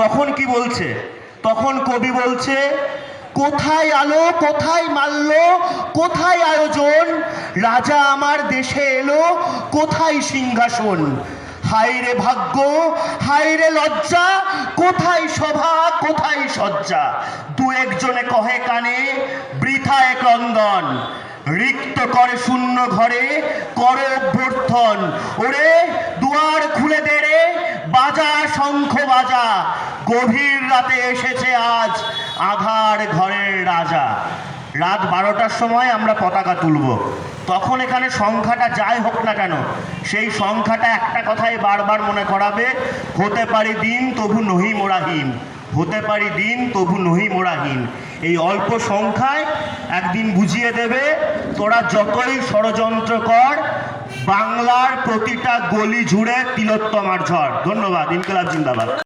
তখন কি বলছে? তখন কবি বলছে, কোথায় আলো, কোথায় মাল্য, কোথায় আয়োজন? রাজা আমার দেশে এলো, কোথায় সিংহাসন? হায় রে ভাগ্য, হায় রে লজ্জা, কোথায় সভা, কোথায় সজ্জা দু একজনে কহে কানে, বৃথায় ক্রন্দন। রিক্ত করে শূন্য ঘরে, কর অভ্যর্থন। ওরে, দুয়ার খুলে দেড়ে বাজা শঙ্খ বাজা গভীর রাতে এসেছে আজ আধার ঘরের রাজা। রাত বারোটার সময় আমরা পতাকা তুলব। তখন এখানে সংখ্যাটা যাই হোক না কেন, সেই সংখ্যাটা একটা কথাই বারবার মনে করাবে, হতে পারি দিন, তবু নহি মোরাহীন হতে পারি দিন, তবু নহি মোরাহীন এই অল্প সংখ্যায় একদিন বুঝিয়ে দেবে, তোরা যতই ষড়যন্ত্র কর, বাংলার প্রতিটা গলি জুড়ে তিলোত্তমার ঝড়। ধন্যবাদ, ইনকলাব জিন্দাবাদ।